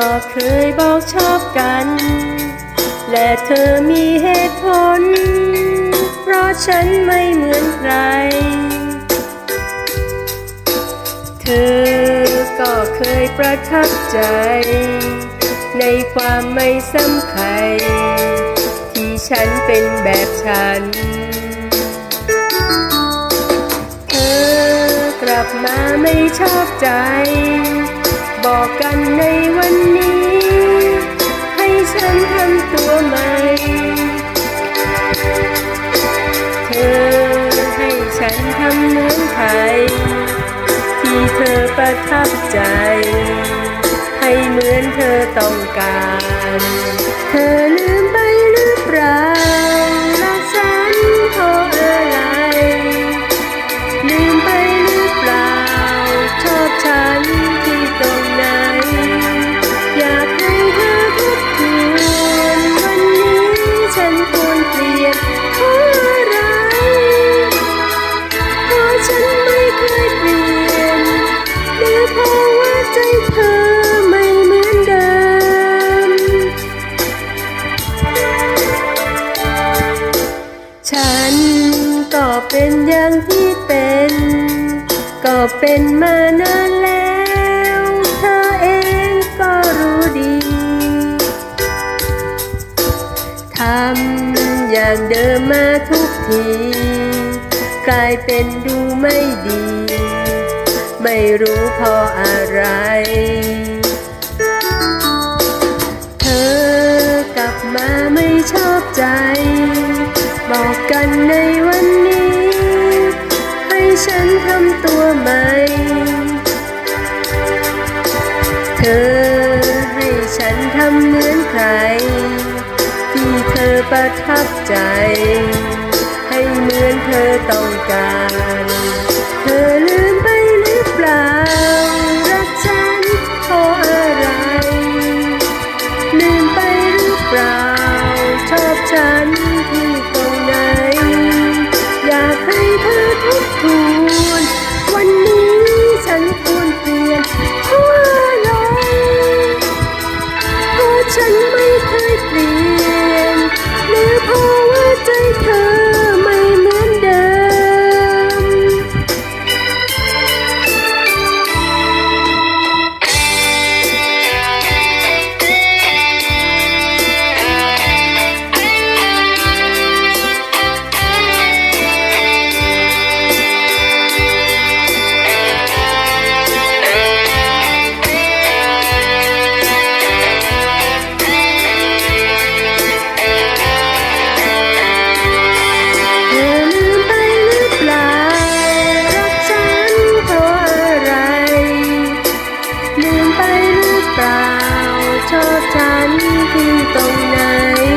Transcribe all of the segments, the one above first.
ก็เคยบอกชอบกัน และเธอมีเหตุผล เพราะฉันไม่เหมือนใคร เธอก็เคยประทับใจ ในความไม่สำคัญ ที่ฉันเป็นแบบฉัน เธอกลับมาไม่ชอบใจ บอกกันในวันนี้ ให้ฉันทำตัวใหม่ เธอให้ฉันทำเหมือนใครที่เธอประทับใจ ให้เหมือนเธอต้องการ เธอ เป็นอย่างที่เป็น ก็เป็นมานานแล้ว เธอเองก็รู้ดี ทำอย่างเดิมมาทุกที กลายเป็นดูไม่ดี ไม่รู้เพราะอะไร เธอกลับมาไม่ชอบใจ บอกกันในวันนี้ ฉันทำตัวใหม่ เธอให้ฉันทำเหมือนใคร ที่เธอประทับใจ ให้เหมือนเธอต้องการ เธอลืมไปหรือเปล่า รักฉันเพราะอะไร ลืมไปหรือเปล่า ชอบฉันที่ ไปหรือเปล่าชอบฉันที่ตรงไหน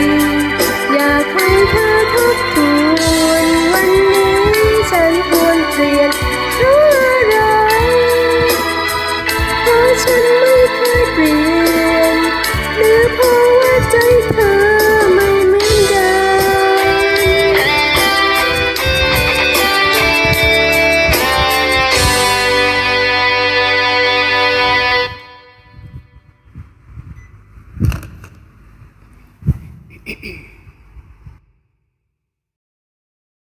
Mm-hmm.